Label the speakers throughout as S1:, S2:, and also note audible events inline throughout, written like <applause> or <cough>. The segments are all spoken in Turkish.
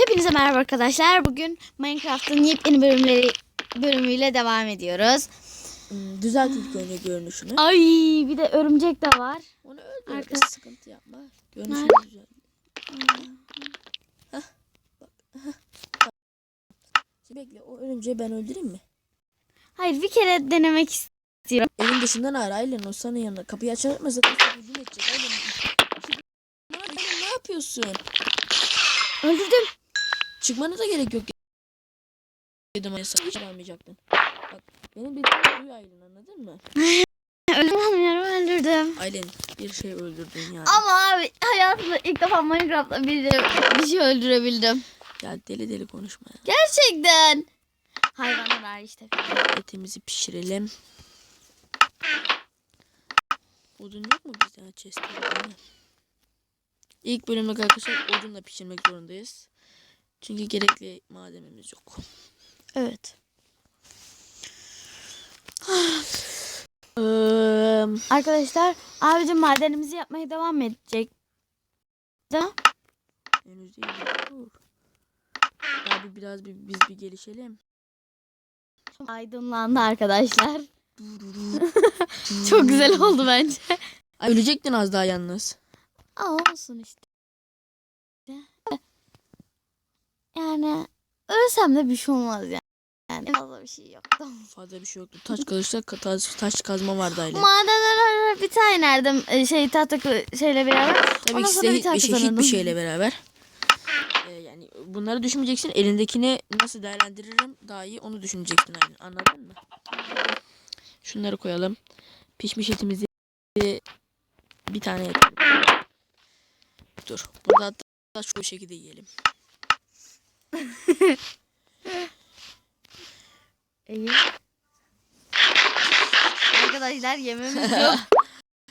S1: Hepinize merhaba arkadaşlar. Bugün Minecraft'ın yepyeni bölümleri bölümüyle devam ediyoruz.
S2: Hmm, Düzelt ilk önce görünüşünü.
S1: Ay bir de örümcek de var.
S2: Onu öldür.
S1: Arka-
S2: Arka. Sıkıntı yapma. Görünüşünü düzelt. Bekle o örümceği ben öldüreyim mi?
S1: Hayır bir kere denemek istiyorum.
S2: Evin dışından ara Aylen o sana yanına. Kapıyı açar mısın? Kapıyı hücum edecek Aylen, ne yapıyorsun?
S1: Öldürdüm.
S2: Çıkmana da gerek yok. Dedim sana hiç vermeyecektin. Bak benim dediğimi duy Aylen anladın mı? <laughs>
S1: Öldüremiyorum öldürdüm.
S2: Aylen bir şey öldürdün yani.
S1: Ama abi hayatımda ilk defa Minecraft'ta bir, bir şey öldürebildim.
S2: Ya deli deli konuşma ya.
S1: Gerçekten. Hayvanlar tabii.
S2: Etimizi pişirelim. Odun yok mu bizde chest'te? İlk bölümde arkadaşlar odunla pişirmek zorundayız. Çünkü gerekli malzememiz yok.
S1: Evet. Arkadaşlar abicim madenimizi yapmaya devam edecek. Da.
S2: henüz değil. Dur. Abi biraz bir, biz bir gelişelim.
S1: Aydınlandı arkadaşlar. <laughs> Çok güzel oldu bence.
S2: Ay ölecektin az daha yalnız.
S1: Aa, olsun işte. Yani ölsem de bir şey olmaz yani. Yani fazla bir şey yok.
S2: Fazla bir şey yoktu. Taş kılıçla taş, taş kazma vardı aile.
S1: Madenler bir tane nerede e, şey tahta şeyle beraber.
S2: Tabii ki size
S1: bir
S2: şey, hiçbir şeyle beraber. Ee, yani bunları düşünmeyeceksin. Elindekini nasıl değerlendiririm daha iyi onu düşüneceksin. Yani. Anladın mı? Şunları koyalım. Pişmiş etimizi bir tane yeter. Dur. Burada hatta şu şekilde yiyelim. <laughs>
S1: İyi. Arkadaşlar yememiz yok. <laughs>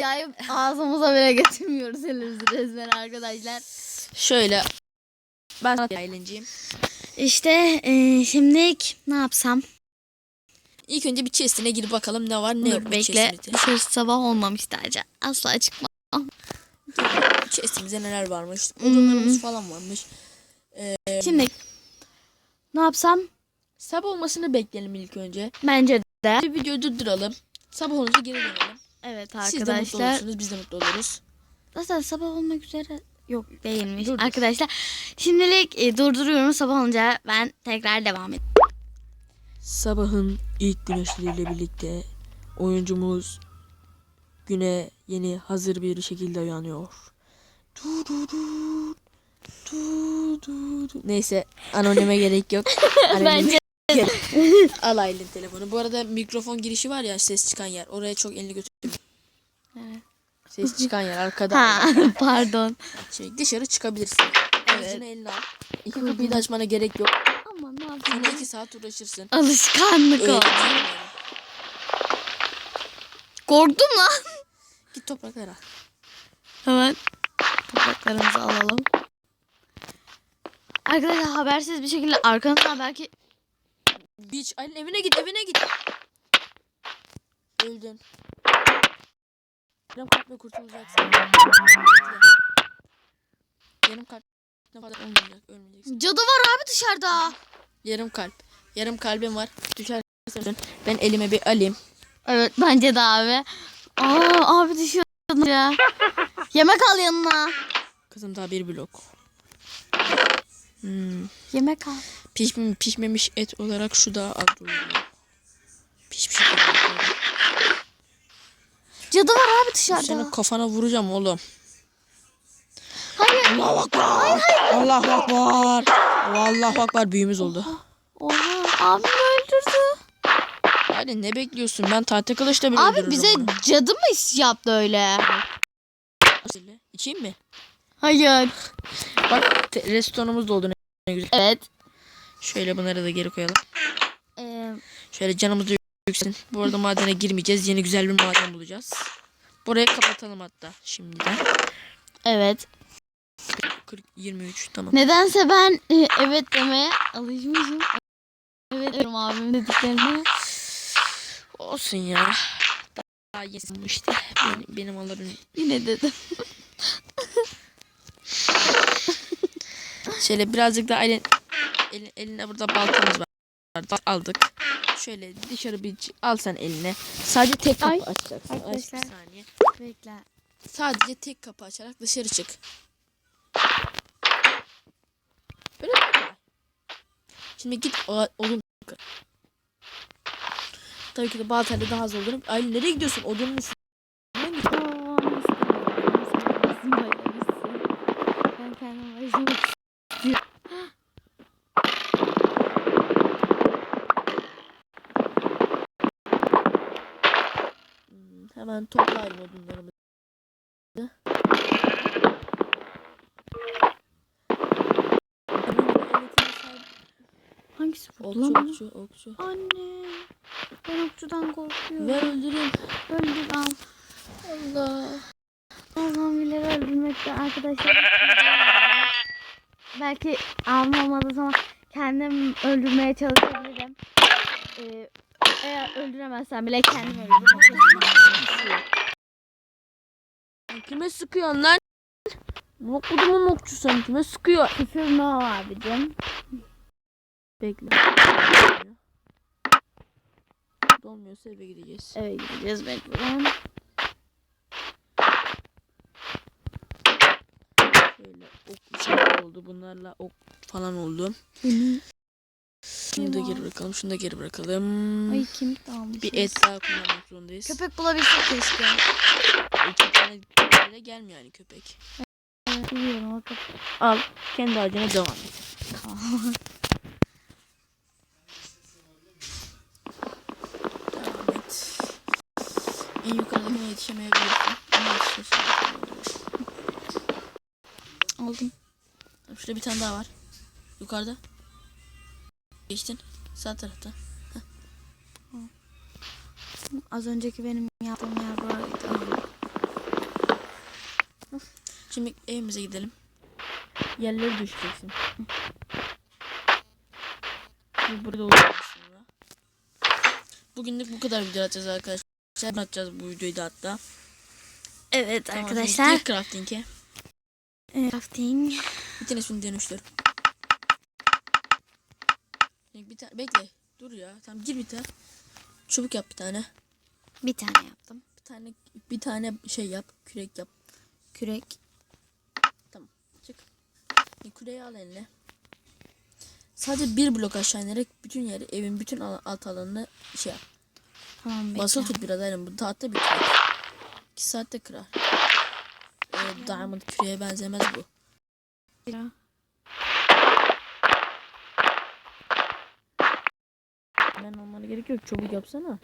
S1: Yani ağzımıza bile getirmiyoruz elimizi resmen arkadaşlar.
S2: Şöyle ben sana eğlenceyim.
S1: İşte e, şimdilik ne yapsam?
S2: İlk önce bir chest'ine gir bakalım ne var ne yok
S1: Dur bekle.
S2: chest'imizde.
S1: Dışarısı sabah olmamıştı acaba. Asla çıkma.
S2: Chest'imizde neler varmış.
S1: Hmm.
S2: Odunlarımız falan varmış.
S1: Şimdi ne yapsam?
S2: Sabah olmasını bekleyelim ilk önce.
S1: Bence de.
S2: Bir videoyu durduralım. Sabah olunca geri dönelim.
S1: Evet
S2: Siz de mutlu
S1: arkadaşlar.
S2: olursunuz, biz de mutlu oluruz.
S1: Zaten sabah olmak üzere yok değilmiş.
S2: Dur.
S1: Arkadaşlar şimdilik e, durduruyorum. Sabah olunca ben tekrar devam edeyim.
S2: Sabahın ilk güneşleriyle birlikte oyuncumuz güne yeni hazır bir şekilde uyanıyor. Du du du. Du. Neyse anonime <laughs> gerek yok.
S1: Bence <laughs>
S2: Al Aylin telefonu. Bu arada mikrofon girişi var ya ses çıkan yer. Oraya çok elini götür.
S1: Evet.
S2: Ses çıkan yer arkada.
S1: ha <laughs> pardon.
S2: Şey, dışarı çıkabilirsin.
S1: Evet.
S2: Eline al. İki kapıyı da açmana gerek yok.
S1: Ama ne yapayım?
S2: iki saat uğraşırsın.
S1: Alışkanlık
S2: Öyle
S1: o. Korktum lan.
S2: Git topraklara.
S1: Hemen topraklarımızı alalım. Arkadaşlar habersiz bir şekilde arkanızdan belki
S2: Beach. Aylin evine git evine git. Öldün. Yarım kalple kurtulacaksın. Yarım kalp falan olmayacak. Ölmeyeceksin.
S1: cadı var abi dışarıda.
S2: Yarım kalp. Yarım kalbim var. Düşersen. Ben elime bir alayım.
S1: Evet bence de abi. Aa abi düşüyordun ya. Yemek al yanına.
S2: Kızım daha bir blok. Hmm.
S1: Yemek al.
S2: Pişme, pişmemiş et olarak şu da az. Pişmiş et.
S1: Cadı var abi dışarıda.
S2: Senin kafana vuracağım oğlum.
S1: Hayır.
S2: Allah akbar. Allah akbar. Allah akbar büyümüz oldu.
S1: Oha abim öldürdü.
S2: Hadi ne bekliyorsun? Ben tahta kılıçla bile
S1: Abi bize
S2: onu.
S1: cadı mı yaptı öyle?
S2: İçeyim mi?
S1: Hayır.
S2: Bak restonumuz doldu ne, güzel.
S1: Evet.
S2: Şöyle bunları da geri koyalım.
S1: Ee,
S2: Şöyle canımız da yükselsin. Bu arada madene girmeyeceğiz. Yeni güzel bir maden bulacağız. Burayı kapatalım hatta şimdiden.
S1: evet.
S2: 40, 23 tamam.
S1: Nedense ben e, evet demeye alışmışım. Evet diyorum abimin dediklerine.
S2: Olsun ya. Daha bu işte. Benim, benim alırım.
S1: Yine dedim.
S2: Şöyle birazcık da elin, elin, eline burada baltamız var. Aldık. Şöyle dışarı bir al sen eline. Sadece tek kapı
S1: Ay,
S2: açacaksın. Aç bir
S1: arkadaşlar.
S2: saniye.
S1: Bekle.
S2: Sadece tek kapı açarak dışarı çık. Böyle mi? Şimdi git o, odun kır. Tabii ki de baltayla daha hızlı olurum. Aylin nereye gidiyorsun? Odunun üstüne mi gidiyorsun?
S1: Aa, nasıl Bizim bayramızsın. Ben kendim başlamak istiyorum.
S2: Hmm, hemen topla Aylin odunlarımızı.
S1: Hangisi bu?
S2: Okçu,
S1: Lan
S2: okçu, okçu.
S1: Anne. Ben okçudan korkuyorum.
S2: Ver öldüreyim.
S1: Öldür al.
S2: Allah.
S1: Allah'ım bile öldürmekten arkadaşlar. Belki olmadığı zaman kendim öldürmeye çalışabilirim. Ee, eğer öldüremezsem bile kendim öldürürüm.
S2: Kime sıkıyorsun lan? Okudumun okçu sen kime sıkıyor?
S1: Küfür no abicim.
S2: Bekle. Dolmuyorsa eve gideceğiz.
S1: Eve gideceğiz mecburen.
S2: Şöyle ok şey oldu. Bunlarla ok falan oldu. Şunu da
S1: Tamam.
S2: geri bırakalım. Şunu da geri bırakalım.
S1: Ay kemik de almışız.
S2: Bir et daha kullanmak zorundayız.
S1: Köpek bulabilsek keşke.
S2: İki tane böyle gelmiyor yani köpek.
S1: Evet, biliyorum o köpek.
S2: Al. Kendi ağacına devam et. Devam et. En yukarıdakine yetişemeyebilirsin. Ama yetişirsin.
S1: Aldım.
S2: Şurada bir tane daha var. Yukarıda. Geçtin. Sağ tarafta.
S1: Az önceki benim yaptığım yer buraydı.
S2: Şimdi evimize gidelim. Yerleri düşeceksin. Bu burada sonra. Bugünlük bu kadar video atacağız arkadaşlar. Atacağız bu videoyu da hatta.
S1: Evet
S2: Tamam,
S1: arkadaşlar.
S2: crafting'e.
S1: Crafting.
S2: Bir tane şunu dönüştür. Bir tane bekle. Dur ya. Tamam gir bir tane. Çubuk yap bir tane.
S1: Bir tane yaptım.
S2: Bir tane bir tane şey yap. Kürek yap.
S1: Kürek.
S2: Çık. Bir küreği al eline. Sadece bir blok aşağı inerek bütün yeri evin bütün al- alt alanını şey yap.
S1: Tamam bekle.
S2: Basılı tut biraz aynen. Bu tahta bir kürek. 2 saatte kırar. Ee, diamond küreğe benzemez bu.
S1: Ya.
S2: Ben olmana gerek yok. Çabuk yapsana.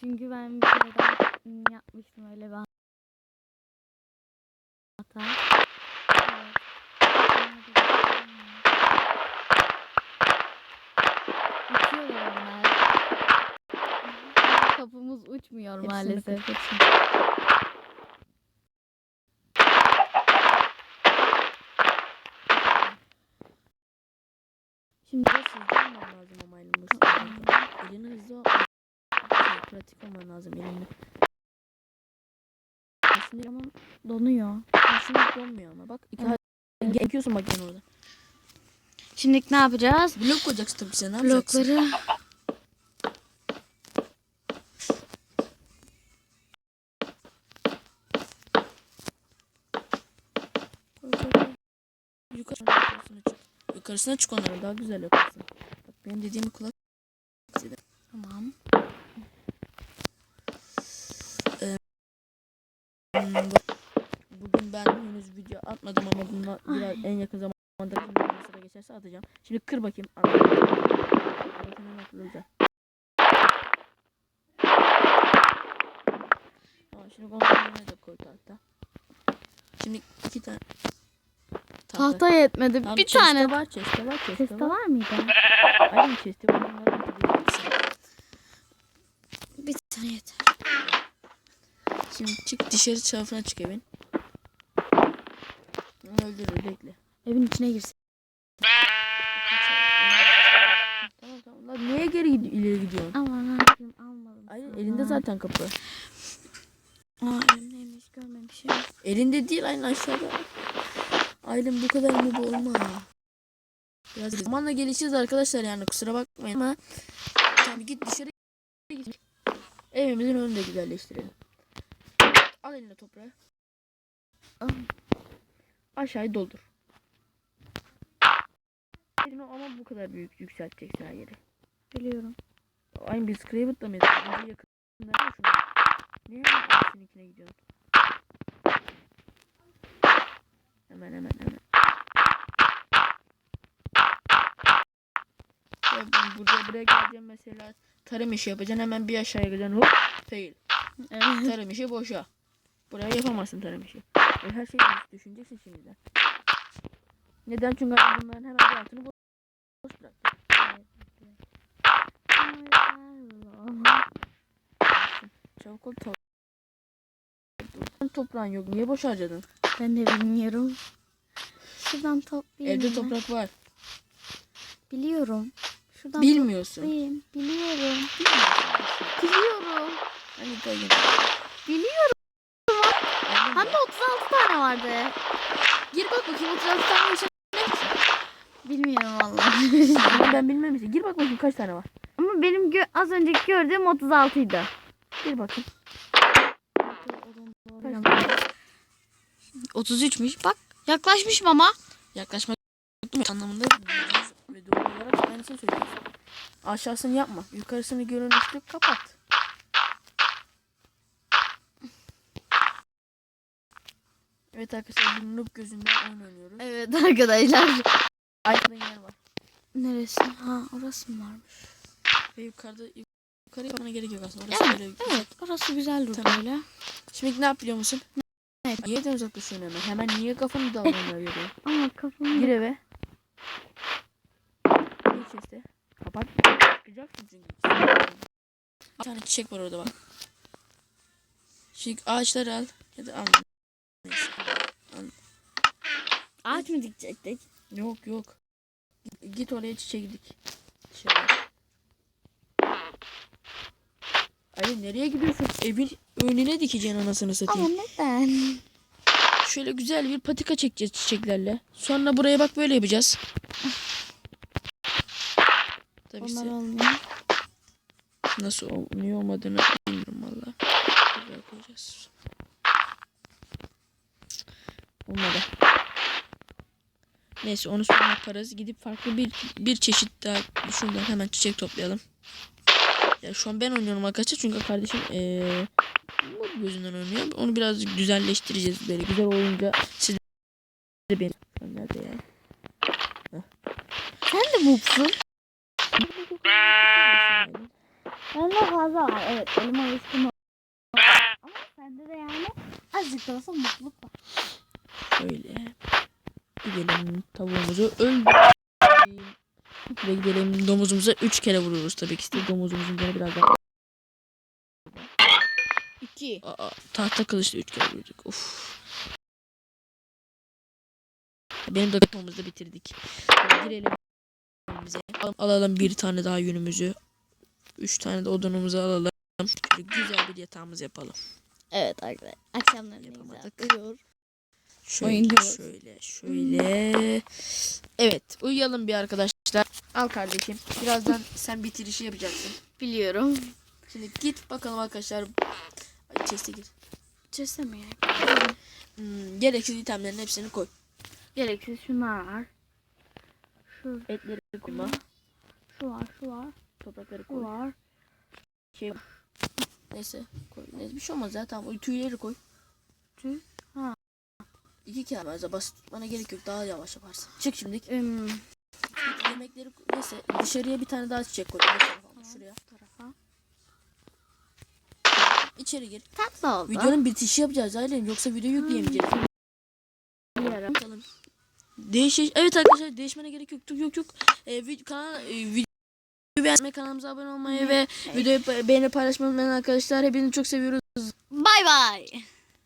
S1: Çünkü ben bir kere daha yapmıştım öyle bir hata. Evet. Uçuyorlar onlar. Kapımız uçmuyor
S2: Hepsini
S1: maalesef.
S2: kır, Şimdi hızlı olman lazım ama elin bu Elini hızlı. Şey, pratik olman lazım elinde. Aslında ama
S1: Donuyor.
S2: aslında donmuyor ama bak. iki
S1: Evet.
S2: Ekiyorsun bak orada.
S1: Şimdi ne yapacağız?
S2: Blok koyacaksın tabii sen ne yapacaksın?
S1: Blokları
S2: Yukarısına çık onları daha güzel yaparsın. Bak benim dediğimi kulak.
S1: tamam.
S2: Bak, Bugün ben henüz video atmadım ama bundan biraz en yakın zamanda sıra geçerse atacağım. Şimdi kır bakayım. Tamam şimdi onları da koy tahta. Şimdi iki tane tahta.
S1: Tahta yetmedi.
S2: Tamam,
S1: bir tane.
S2: var, chest'te var, chest'te
S1: Testa
S2: var.
S1: var mıydı? <laughs>
S2: Aynen chest'te var.
S1: Bir tane yeter.
S2: Şimdi çık dışarı tarafına çık evin. Öldürür bekle.
S1: Evin içine girsin.
S2: Tamam tamam. Lan niye geri gid ileri gidiyorsun?
S1: Ama ne yapayım? Alma.
S2: Elinde zaten kapı.
S1: Aa elimdeymiş görmemişim.
S2: Elinde değil aynı aşağıda. Aylin bu kadar mı bu olma. Biraz zamanla gelişeceğiz arkadaşlar yani kusura bakmayın ama tabii git dışarı git. Evimizin önünü de güzelleştirelim. Al eline toprağı.
S1: Al.
S2: Aşağıyı doldur. Elini ama bu kadar büyük yükselteceksin her yeri.
S1: Biliyorum.
S2: Aynı biz Craven'da mıyız? Önce yakınlarda ya şunu. Niye hemen abisininkine gidiyorsun? Hemen hemen hemen. Ya ben burada buraya geleceğim mesela tarım işi yapacaksın hemen bir aşağıya gideceksin hop fail. Tarım işi boşa. Buraya yapamazsın tarım işi. Ve her şeyi düş- düşüneceksin şimdiden. Neden? Çünkü bunların hemen bir altını boş boş bıraktın. Çabuk ol to Toprağın yok. Niye boş harcadın?
S1: Ben de bilmiyorum. Şuradan toplayayım.
S2: Evde
S1: mı?
S2: toprak var.
S1: Biliyorum. Şuradan
S2: Bilmiyorsun.
S1: toplayayım. Biliyorum. Biliyorum.
S2: Hani dayı.
S1: Biliyorum. Hem
S2: mı?
S1: de 36 tane vardı.
S2: Gir bak bakayım 36 tane için.
S1: Bilmiyorum vallahi.
S2: Ben bilmem işte. Gir bak bakayım kaç tane var.
S1: Ama benim gö- az önceki gördüğüm 36 idi.
S2: Gir bakayım.
S1: 33'müş bak. Yaklaşmışım ama.
S2: Yaklaşmak anlamında ve doğru olarak aynısını söylüyoruz. Aşağısını yapma. Yukarısını görünüşlü kapat. Evet arkadaşlar noob gözünden oyun oynuyoruz.
S1: Evet arkadaşlar.
S2: Aydın'ın yer var.
S1: Neresi? Ha orası mı varmış?
S2: Ve yukarıda yukarı yapmana gerek yok aslında. Orası
S1: Evet,
S2: böyle.
S1: evet orası güzel durdu
S2: Tamam.
S1: öyle.
S2: Şimdi ne yap biliyor musun?
S1: Ne?
S2: Niye de uzaklaşıyorsun hemen? Hemen niye kafanı dağılmaya veriyor? <laughs>
S1: Ama kafamı
S2: Gir eve. Gir chest'e. Kapat. Çıkacaksın çünkü. Bir tane çiçek var orada bak. Şimdi ağaçları al. Ya da al.
S1: Ağaç mı dikecektik?
S2: Yok yok. Git oraya çiçek dik. Şöyle. Ali nereye gidiyorsun? Evin önüne dikeceksin anasını satayım.
S1: Ama neden?
S2: Şöyle güzel bir patika çekeceğiz çiçeklerle. Sonra buraya bak böyle yapacağız. Tabii
S1: Onlar olmuyor.
S2: nasıl ol- niye olmadığını bilmiyorum valla. Buraya koyacağız. Olmadı. Neyse onu sonra yaparız. Gidip farklı bir bir çeşit daha şundan hemen çiçek toplayalım. Ya şu an ben oynuyorum arkadaşlar çünkü kardeşim bu gözünden oynuyor. Onu birazcık güzelleştireceğiz böyle güzel oyunca siz de beni nerede ya?
S1: Sen de mutlusun. Bende fazla var. Evet elim alışkın. Ama sende de yani azıcık da olsa mutluluk var.
S2: Şöyle. Gidelim tavuğumuzu öldürelim. Ve gidelim domuzumuza 3 kere vururuz tabii ki. İşte domuzumuzun canı biraz daha...
S1: İki.
S2: Aa, tahta kılıçla 3 kere vurduk. Uf. Benim de kapımızı da bitirdik. Hadi girelim. Bize. Alalım, bir tane daha yünümüzü. 3 tane de odunumuzu alalım. Şöyle güzel bir yatağımız yapalım.
S1: Evet arkadaşlar. Akşamları ne güzel
S2: Yapamadık.
S1: uyuyor.
S2: Şöyle, şöyle, şöyle. Evet, uyuyalım bir arkadaşlar. Al kardeşim. Birazdan sen bitirişi yapacaksın.
S1: Biliyorum.
S2: Şimdi git bakalım arkadaşlar. Ay, chest'e gir.
S1: Çözsem ya.
S2: Hmm, gereksiz itemlerin hepsini koy.
S1: Gereksiz şunlar var. Şu,
S2: Etleri koyma.
S1: şu var, şu var,
S2: Toprakları
S1: şu
S2: koy.
S1: var.
S2: Şey, neyse koy. Neyse bir şey olmaz ya tamam. O tüyleri koy.
S1: Tüy? Ha.
S2: İki kere fazla basit tutmana gerek yok. Daha yavaş yaparsın. Çık şimdi.
S1: Im,
S2: Yemekleri neyse dışarıya bir tane daha çiçek koy. Şuraya.
S1: tarafa.
S2: İçeri gir.
S1: Tatlı oldu.
S2: Videonun bitişi yapacağız Aylin. Yoksa video yükleyemeyeceğiz.
S1: Biliyorum.
S2: Bakalım. Değiş evet arkadaşlar değişmene gerek yok. Yok yok yok. Ee, vid- kanal e, videoyu beğenmeyi, kanalımıza abone olmayı ve videoyu beğenip paylaşmayı unutmayın arkadaşlar. Hepinizi çok seviyoruz.
S1: Bay bay.